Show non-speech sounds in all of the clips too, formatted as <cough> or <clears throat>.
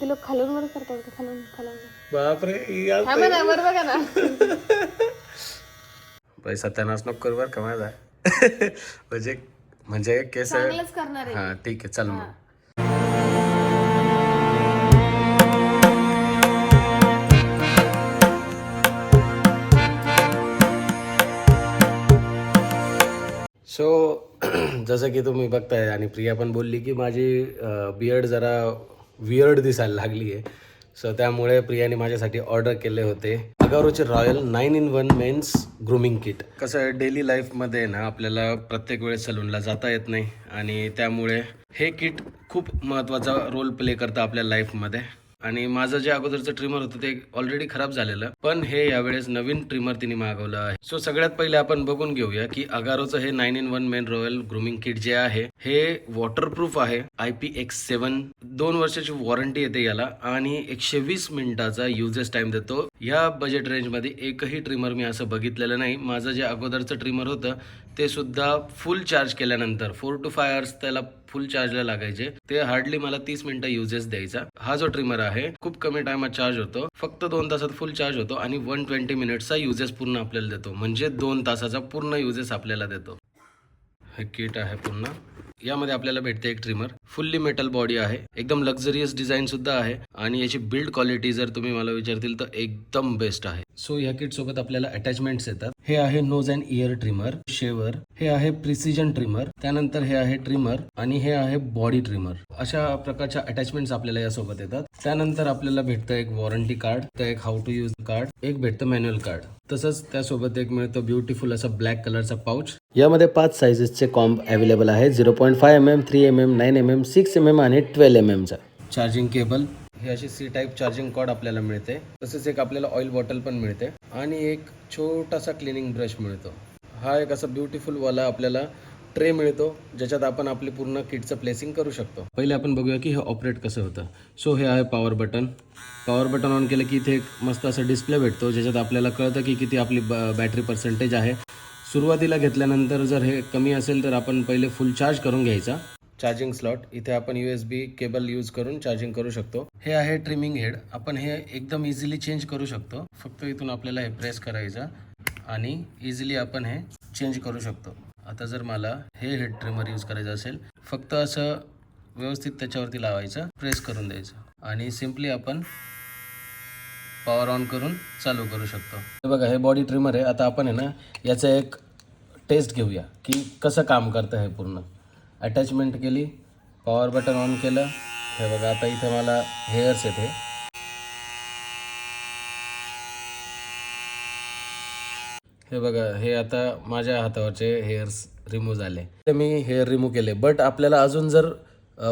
ते लोक खालून वर करतात का खालून खालून? बापरे या म्हणा वर बघा ना. <laughs> बाई सत्यानाश नको करू बरं का माझा. <laughs> म्हणजे म्हणजे केस चांगलंच करणार आहे. हा ठीक आहे चल मग. सो <clears throat> जसं की तुम्ही बघताय आणि प्रिया पण बोलली की माझी बियर्ड जरा वियर्ड दिसायला लागली आहे सो त्यामुळे प्रियाने माझ्यासाठी ऑर्डर केले होते. अगारोचे royal nine in one men's grooming kit कसं आहे डेली लाईफमध्ये ना आपल्याला प्रत्येक वेळेस सलूनला जाता येत नाही. आणि त्यामुळे हे किट खूप महत्त्वाचा रोल प्ले करतं आपल्या लाईफमध्ये आणि माझं जे अगोदरचं ट्रिमर होतं ते ऑलरेडी खराब झालेलं. पण हे यावेळेस नवीन ट्रिमर तिने मागवलं आहे. सो सगळ्यात पहिले आपण बघून घेऊया की अगारोचं हे nine in one men royal grooming kit जे आहे हे वॉटरप्रूफ आहे आय पी एक्स सेवन दोन वर्षाची वॉरंटी येते याला आणि एकशे वीस मिनिटाचा युजेस टाइम देतो. या बजेट रेंजमध्ये एकही ट्रिमर मी असं बघितलेलं नाही. माझं जे अगोदरचं ट्रिमर होतं ते सुद्धा फुल चार्ज केल्यानंतर फोर टू फाय आवर्स त्याला फुल चार्जला लागायचे. ते हार्डली मला तीस मिनिटं युजेस द्यायचा. हा जो ट्रिमर आहे खूप कमी टायमात चार्ज होतो. फक्त दोन तासात फुल चार्ज होतो आणि वन ट्वेंटी मिनिट्सचा युजेस पूर्ण आपल्याला देतो. म्हणजे दोन तासाचा पूर्ण युजेस आपल्याला देतो. हे किट आहे पुन्हा यामध्ये आपल्याला भेटते एक ट्रिमर फुल्ली मेटल बॉडी आहे. एकदम लक्झरियस डिझाईन सुद्धा आहे. आणि याची बिल्ड क्वालिटी जर तुम्ही मला विचारतील तर एकदम बेस्ट आहे. सो या किटसोबत आपल्याला अटॅचमेंट्स येतात. हे आहे nose and ear trimmer shaver हे आहे प्रिसिजन ट्रिमर त्यानंतर हे आहे ट्रिमर आणि हे आहे बॉडी ट्रिमर अशा प्रकारच्या अटॅचमेंट्स आपल्याला यासोबत येतात. त्यानंतर आपल्याला भेटतं एक वॉरंटी कार्ड तर एक हाऊ टू यूज कार्ड एक भेटतं मॅन्युअल कार्ड तसंच त्यासोबत एक मिळतं ब्युटिफुल असा ब्लॅक कलरचा पाऊच यामध्ये पाच सायझेसचे कॉम्ब अवेलेबल आहे. Zero point five M M three M M nine M M six M M आणि ट्वेल्व एम एमचा चार्जिंग केबल ही अशी सी टाईप चार्जिंग कॉड आपल्याला मिळते. तसेच एक आपल्याला ऑइल बॉटल पण मिळते. आणि एक छोटासा क्लिनिंग ब्रश मिळतो. हा एक असा ब्युटिफुल वाला आपल्याला ट्रे मिळतो ज्याच्यात आपण आपली पूर्ण किटचं प्लेसिंग करू शकतो. पहिले आपण बघूया की हे ऑपरेट कसं होतं. सो हे आहे power button power button on केलं की इथे एक मस्त असं डिस्प्ले भेटतो ज्याच्यात आपल्याला कळतं की किती आपली बॅटरी पर्सेंटेज आहे. सुरुवातीला घेतल्यानंतर जर हे कमी असेल तर आपण पहिले फुल चार्ज करून घ्यायचा. चार्जिंग स्लॉट इथे आपण U S B cable use करून चार्जिंग करू शकतो. हे आहे ट्रिमिंग हेड आपण हे एकदम इझिली चेंज करू शकतो. फक्त इथून आपल्याला हे प्रेस करायचं आणि इझिली आपण हे चेंज करू शकतो. आता जर मला हे हेड ट्रिमर यूज करायचं असेल फक्त असं व्यवस्थित त्याच्यावरती लावायचं प्रेस करून द्यायचं आणि सिम्पली आपण पॉवर ऑन करून चालू करू शकतो. हे बघा हे बॉडी ट्रिमर आहे. आता आपण आहे ना याचं एक टेस्ट घेऊया की कसं काम करतं हे पूर्ण. अटॅचमेंट केली पॉवर बटन ऑन केलं. हे बघा आता इथे मला हेअर्स येते. हे बघा हे आता माझ्या हातावरचे हेअर्स रिमूव्ह झाले. ते मी हेअर रिमूव्ह केले. बट आपल्याला अजून जर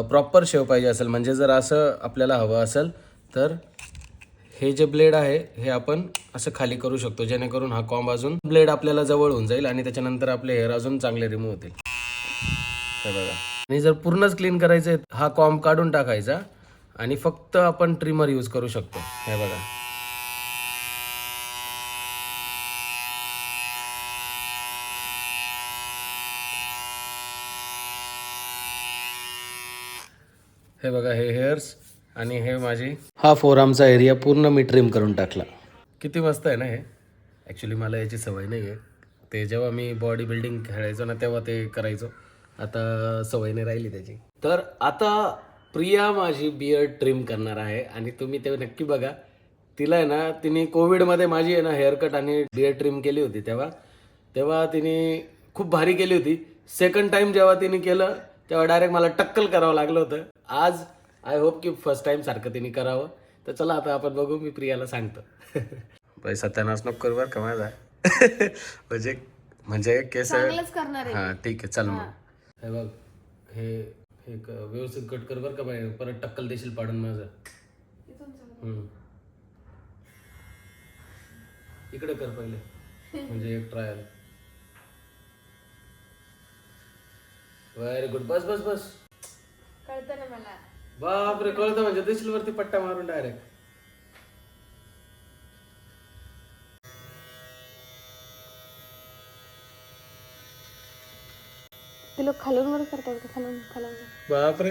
प्रॉपर शेव पाहिजे असेल म्हणजे जर असं आपल्याला हवं असेल तर हे जे ब्लेड आहे हे आपण असं खाली करू शकतो. जेणेकरून हा कॉम्ब अजून ब्लेड आपल्याला जवळ होऊन जाईल आणि त्याच्यानंतर आपले हेअर अजून चांगले रिमूव्ह होतील. हे बघा. आणि जर पूर्णच क्लीन करायचं हा कॉम्ब काढून टाकायचा आणि फक्त आपण ट्रिमर यूज करू शकतो. हे बघा. हे बघा हे हेअर्स आणि हे माझी हा फोर आमचा एरिया पूर्ण मी ट्रिम करून टाकला. किती मस्त आहे ना हे? ॲक्च्युली मला याची सवय नाही आहे ते जेव्हा मी बॉडी बिल्डिंग खेळायचो ना तेव्हा ते करायचो. आता सवय नाही राहिली त्याची. तर आता प्रिया माझी बियर्ड ट्रिम करणार आहे आणि तुम्ही ते नक्की बघा. तिला आहे ना तिने कोविडमध्ये माझी आहे ना हेअरकट आणि बियर्ड ट्रिम केली होती तेव्हा. तेव्हा तिने खूप भारी केली होती. सेकंड टाइम जेव्हा तिने केलं तेव्हा डायरेक्ट मला टक्कल करावं लागलं होतं. आज आय होप की फर्स्ट टाइम सारखं तिने करावं. तर चला आता आपण बघू मी प्रियाला सांगतो. <laughs> बाई सत्यानाश नको करू बरं का माझा. <laughs> म्हणजे म्हणजे केस हा ठीक आहे चल मग. हे बघ हे हे क- व्यवस्थित कट कर बरं का बाई परत टक्कल देशील पाडून माझं. हम्म. इकडे कर पहिले म्हणजे एक ट्रायल व्हेरी गुड बस बस बस. कळतं ना मला. बापरे कळतं म्हणजे देशील वरती पट्टा मारून डायरेक्ट ते लोक खालून वर करतात का खालून खालून? बापरे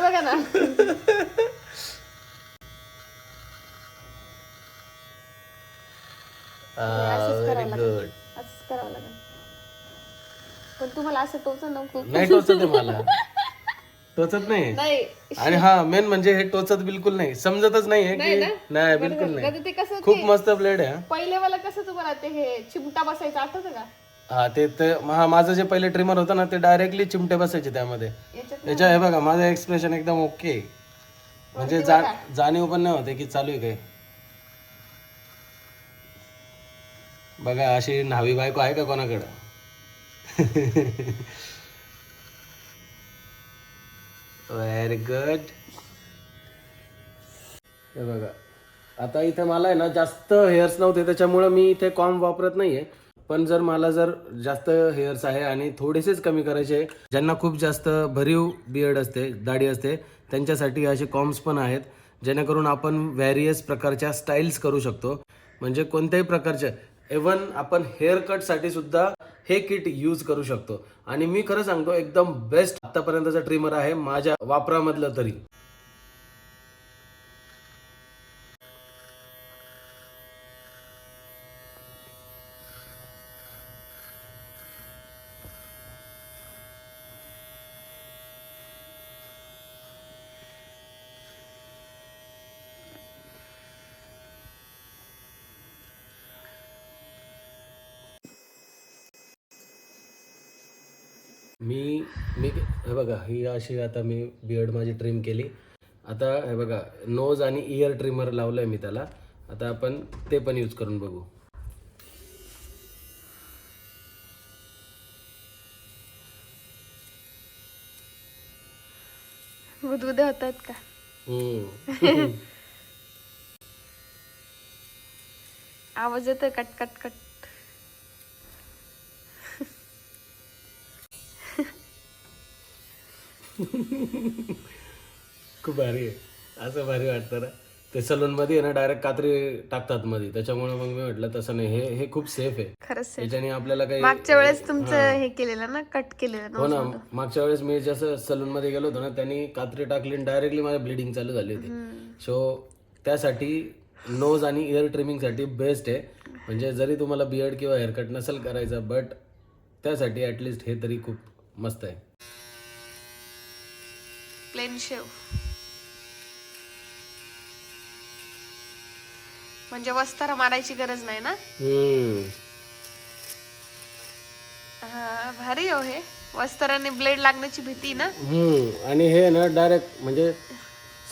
बघा ना. <laughs> Ah, पण तुम्हाला असं नको. नाही टोचत मला. टोचत नाही? आणि हा मेन म्हणजे हे टोचत बिलकुल नाही. समजतच नाही हे नाही की नाही बिलकुल नाही. ते कसं खूप मस्त प्लेट आहे. पहिले मला कसं तुम्हाला ते हे चिमटा बसायचा आठवत का? हा ते ते हा माझं जे पहिले ट्रिमर होतं ना ते डायरेक्टली चिमटे बसायचे त्यामध्ये. याच्यात याच्या हे बघा माझं एक्सप्रेशन एकदम ओके म्हणजे जा जाणीव पण नाही होते की चालू आहे काय. बघा अशी न्हावी बायको आहे का कोणाकडं? <laughs> व्हेरी गुड हे बघा. आता इथे मला आहे ना जास्त हेअर्स नव्हते त्याच्यामुळं मी इथे कॉम वापरत नाहीये. पण जर मला जर जास्त हेअर्स आहे आणि थोडेसेच कमी करायचे ज्यांना खूप जास्त भरीव बियर्ड असते दाढी असते त्यांच्यासाठी असे कॉम्स पण आहेत जेणेकरून आपण व्हॅरियस प्रकारच्या स्टाईल्स करू शकतो. म्हणजे कोणत्याही प्रकारच्या इवन आपण हेअर कटसाठी सुद्धा हे किट यूज करू शकतो. आणि मी खरं सांगतो एकदम बेस्ट आतापर्यंतचा ट्रिमर आहे माझ्या वापरामधलं तरी. मी मी हे बघा ही अशी आता मी बियर्ड माझी ट्रिम केली. आता हे बघा नोज आणि इयर ट्रिमर लावलंय मी त्याला. आता आपण ते पण यूज करून बघू. बुदबुदे होत आहेत का. <laughs> आवाज येतोय कट कट कट. खूप भारी आहे. असं भारी वाटतं ना. ते सलून मध्ये आहे ना डायरेक्ट कात्री टाकतात मध्ये. त्याच्यामुळे मग मी म्हटलं तसं नाही. हे हे खूप सेफ आहे. खरंच आहे. याच्याने आपल्याला काही मागच्या वेळेस तुमचं हे केलेलं ना कट केलेलं हो ना. मागच्या वेळेस मी जसं सलून मध्ये गेलो होतो ना त्यांनी कात्री टाकली डायरेक्टली माझ्या ब्लिडिंग चालू झाली होती. सो त्यासाठी नोज आणि इयर ट्रिमिंगसाठी बेस्ट आहे. म्हणजे जरी तुम्हाला बियर्ड किंवा हेअरकट नसेल करायचा बट त्यासाठी ॲटलिस्ट हे तरी खूप मस्त आहे. Plain shave. म्हणजे वस्तारा मारायची गरज नाही ना? हम्म. हा, भारी हो हे. वस्ताराने ब्लेड लागण्याची भीती ना? हम्म. आणि हे ना डायरेक्ट म्हणजे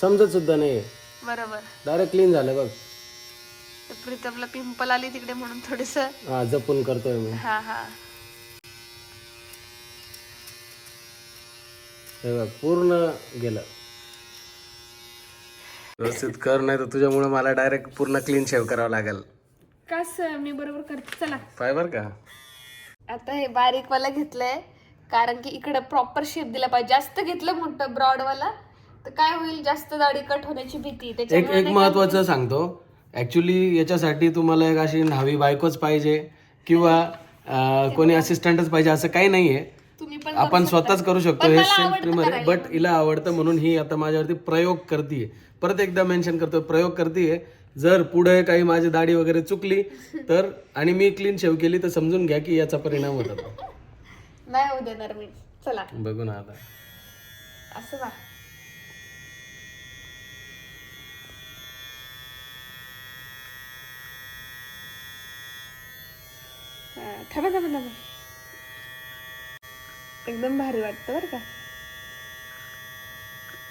समजत सुद्धा नाही बरोबर. डायरेक्ट क्लीन झालं बघ. प्रीतमला पिंपल आली तिकडे म्हणून थोडस. जपून करतोय मी. हा हा. हे बघ पूर्ण गेलं. व्यवस्थित कर नाही तर तुझ्यामुळे मला डायरेक्ट पूर्ण क्लीन शेव करावं लागेल. कस मी बरोबर करते. चला. फायबर का? आता हे बारीक वाला घेतलंय कारण की इकडे प्रॉपर शेप दिला पाहिजे. जास्त घेतलं मोठं ब्रॉड वाला तर काय होईल? जास्त दाढी कट होण्याची भीती. एक त्याच्यामुळे एक महत्वाचं सांगतो. ऍक्च्युली याच्यासाठी तुम्हाला एक अशी न्हावी बायकोच पाहिजे किंवा अं, कोणी असिस्टंटच पाहिजे असं काही नाहीये. तुम्ही पण आपण स्वतःच करू शकतो. हे सेल्फ ट्रिमर आहे. बट हिला आवडतं म्हणून ही आता माझ्यावरती प्रयोग करते परत एकदा मेन्शन करतो प्रयोग करते जर पुढे काही माझी दाढी वगैरे चुकली तर आणि मी क्लीन शेव केली तर समजून घ्या की याचा परिणाम होता नाही होऊ देणार मी. चला. बघू ना आता. असं हा, थांबा थांबा थांबा. एकदम भारी वाटतं बरं का.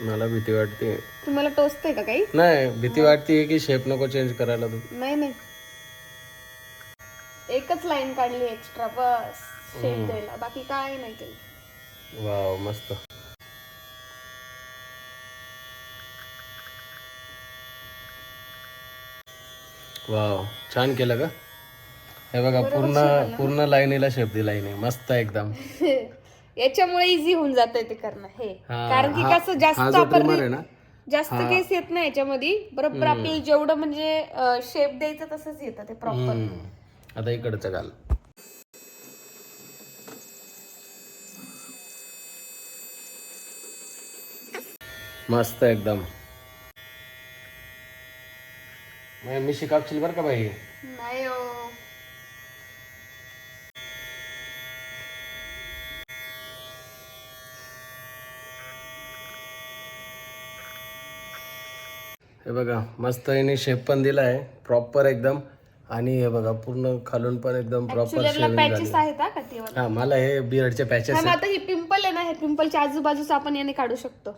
मला भीती वाटते. तुम्हाला टोचतंय का काही? नाही भीती वाटते की शेप नको चेंज करायला तू. नाही नाही. एकच लाईन काढली एक्स्ट्रा बस. शेप द्यायला. बाकी काय नाही केलं. वाव मस्त. वाव छान केलं का हे बघा पूर्ण पूर्ण लाईनीला शेप दिला हिने. मस्त एकदम. <laughs> याच्यामुळे इझी होऊन जात ते करणं हे. हा, कारण की हा- कसं हा जास्त जो आपण ट्रिमर आहे ना जास्त केस येत नाही याच्यामध्ये बरोबर? आपल्याला जेवढं म्हणजे शेप द्यायचं तसंच येतं ते प्रॉपर हम्म. आता इकडचं घाल. मस्त एकदम. मी शिकापशील बरं का बाई? नाही हो. हे बघा मस्त याने शेप पण दिला आहे प्रॉपर एकदम. आणि हे बघा पूर्ण खालून पण एकदम प्रॉपर पॅचेस आहेत हा? हा मला हे बियर्डचे पॅचेस हा, आता ही पिंपल आहे ना हे पिंपलच्या आजूबाजूचा आपण याने काढू शकतो.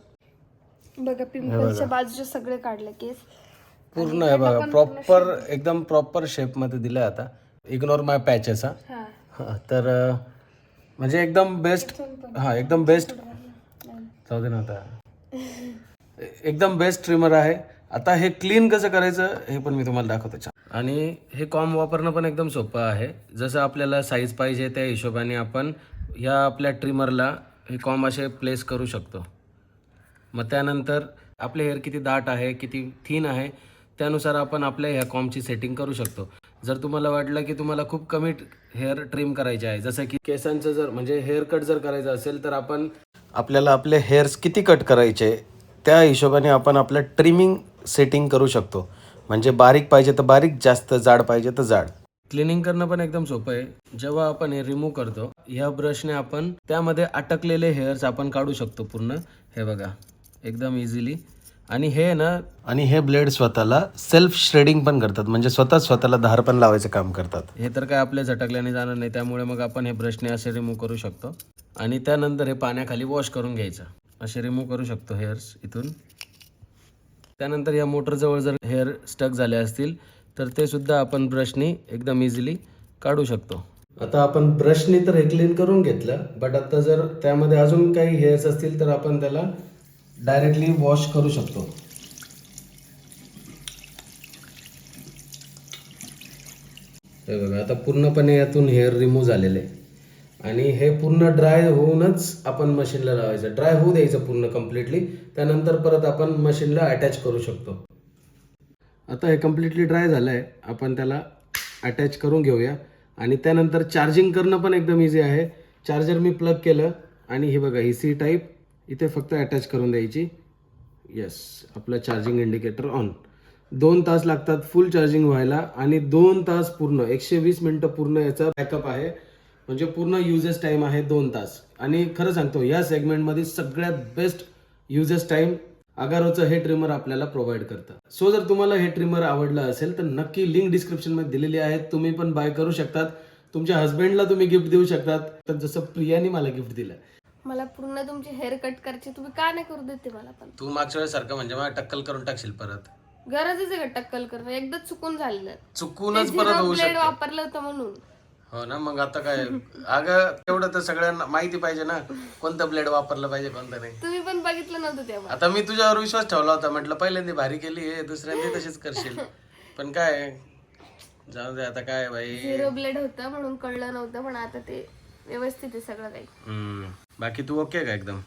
बघा पिंपलच्या बाजूचे सगळे काढले केस. पूर्ण आहे बघा प्रॉपर एकदम प्रॉपर शेपमध्ये दिलाय आता. इग्नोर माय पॅचेस हा. हा. हा, तर म्हणजे एकदम बेस्ट हा एकदम बेस्ट जाऊ दे ना आता. एकदम बेस्ट ट्रिमर आहे. आता हे क्लीन कसं करायचं हे पण मी तुम्हाला दाखवतो. आणि हे कॉम वापरणं पण एकदम सोपं आहे. जसं आपल्याला साईज पाहिजे त्या हिशोबाने आपण ह्या आपल्या ट्रिमरला हे कॉम असे प्लेस करू शकतो. मग त्यानंतर आपले हेअर किती दाट आहे किती थिन आहे त्यानुसार आपण आपल्या ह्या कॉमची सेटिंग करू शकतो. जर तुम्हाला वाटलं की तुम्हाला खूप कमी हेअर ट्रिम करायचे आहे जसं की केसांचं जर म्हणजे हेअर कट जर करायचं असेल तर आपण आपल्याला आपले हेअर्स किती कट करायचे त्या हिशोबाने आपण आपलं ट्रिमिंग सेटिंग करू शकतो. म्हणजे बारीक पाहिजे तर बारीक जास्त जाड पाहिजे तर जाड. क्लिनिंग करणं पण एकदम सोपं आहे. जेव्हा आपण हे रिमूव्ह करतो ह्या ब्रशने आपण त्यामध्ये अटकलेले हेअर्स आपण काढू शकतो पूर्ण. हे बघा एकदम इझिली आणि हे ना आणि हे ब्लेड स्वतःला सेल्फ श्रेडिंग पण करतात. म्हणजे स्वतः स्वतःला धार पण लावायचं काम करतात. हे तर काय आपल्या झटकल्याने जाणार नाही. त्यामुळे मग आपण हे ब्रशने असे रिमूव्ह करू शकतो. आणि त्यानंतर हे पाण्याखाली वॉश करून घ्यायचं. असे रिमूव्ह करू शकतो हेअर्स इथून. त्यानंतर या मोटरजवळ जर हेअर स्टक झाले असतील तर ते सुद्धा आपण ब्रशनी एकदम इझिली काढू शकतो. आता आपण ब्रशनी तर हे क्लीन करून घेतलं बट आता जर त्यामध्ये अजून काही हेअर्स असतील तर आपण त्याला डायरेक्टली वॉश करू शकतो. हे बघा आता पूर्णपणे यातून हेअर रिमूव्ह झालेले. आहे आणि हे पूर्ण ड्राय होऊनच आपण मशीनला लावायचं. ड्राय होऊ द्यायचं पूर्ण कम्प्लिटली त्यानंतर परत आपण मशीनला अटॅच करू शकतो. आता हे कम्प्लिटली ड्राय झालं आहे आपण त्याला अटॅच करून घेऊया. आणि त्यानंतर चार्जिंग करणं पण एकदम इझी आहे. चार्जर मी प्लग केलं. आणि हे बघा ही सी टाईप इथे फक्त अटॅच करून द्यायची. येस आपलं चार्जिंग इंडिकेटर ऑन दोन तास लागतात फुल चार्जिंग व्हायला. आणि दोन तास पूर्ण एकशे वीस मिनटं पूर्ण याचा बॅकअप आहे. म्हणजे पूर्ण युजेस टाईम आहे दोन तास. आणि खरं सांगतो या सेगमेंटमध्ये सगळ्यात बेस्ट युजेस टाईम अगारोचं हे ट्रिमर आपल्याला प्रोव्हाइड करतं. सो जर तुम्हाला हे ट्रिमर आवडलं असेल तर नक्की लिंक डिस्क्रिप्शनमध्ये दिलेली आहे. तुम्ही पण बाय करू शकतात. तुमच्या हस्बंडला तुम्ही गिफ्ट देऊ शकतात. तर जसं प्रियाने मला गिफ्ट दिलं. मला पूर्ण तुमची हेअर कट करायची तुम्ही का नाही करू देते मला पण? तू मागच्या वेळेस सारखं म्हणजे मला टक्कल करून टाकशील परत. गरजच आहे का टक्कल करणं? एकदाच चुकून झालेलं. चुकूनच परत होऊ ब्लेड शकतं. वापरलं होतं म्हणून. हो ना मग आता काय? अगं तेवढं तर सगळ्यांना माहिती पाहिजे ना कोणतं ब्लेड वापरलं पाहिजे कोणतं नाही. तुम्ही पण बघितलं नव्हतं तेव्हा. आता मी तुझ्यावर विश्वास ठेवला होता म्हटलं पहिल्यांदा भारी केली आहे दुसऱ्यांदा तशीच करशील. पण काय? जाऊ दे आता काय बाई? झिरो ब्लेड होतं म्हणून कळलं नव्हतं पण आता ते व्यवस्थित आहे सगळं काही. हम्म. बाकी तू ओके का एकदम?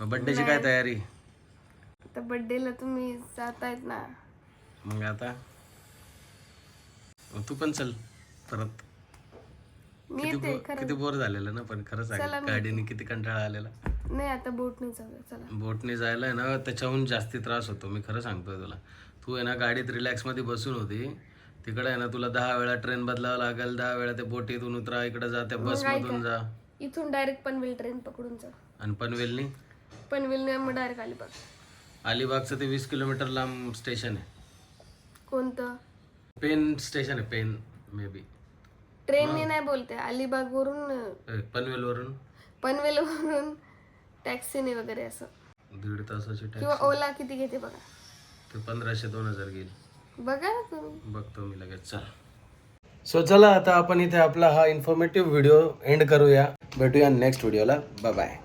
बर्थडेची काय तयारी? आता बर्थडेला तुम्ही जातायत ना. मग आता? मग तू पण चल परत. मी किती येते बो- किती बोर झालेलं ना पण खरं सांग गाडीने किती कंटाळा आलेला. नाही आता बोटने जाऊया चला. बोटने जायला आहे ना त्याच्याहून जास्ती त्रास होतो. मी खरं सांगतोय तुला. तू आहे ना गाडीत रिलॅक्समध्ये बसून होती. तिकडे आहे ना तुला दहा वेळा ट्रेन बदलावं लागेल. दहा वेळा ते बोटीतून उतरा इकडे जा त्या बस मधून जा. इथून डायरेक्ट पनवेल ट्रेन पकडून जा. आणि पनवेलनी? पनवेल मग डायरेक्ट अलिबाग. अलिबागचं ते वीस किलोमीटर लांब स्टेशन आहे. कोणतं? पेन स्टेशन आहे पेन मे बी ट्रेनने नाही बोलते. अलिबाग वरून पनवेलवरून? पनवेल वरून टॅक्सीने वगैरे असं. दीड तासाची टॅक्सी. किंवा ओला किती घेते बघा. ते पंधराशे दोन हजार घेईल. बघा ना तुम्ही. बघतो मी लगेच. चल. सो चला आता आपण इथे आपला हा इन्फॉर्मेटिव्ह व्हिडिओ एंड करूया. भेटूया नेक्स्ट व्हिडिओला बाय बाय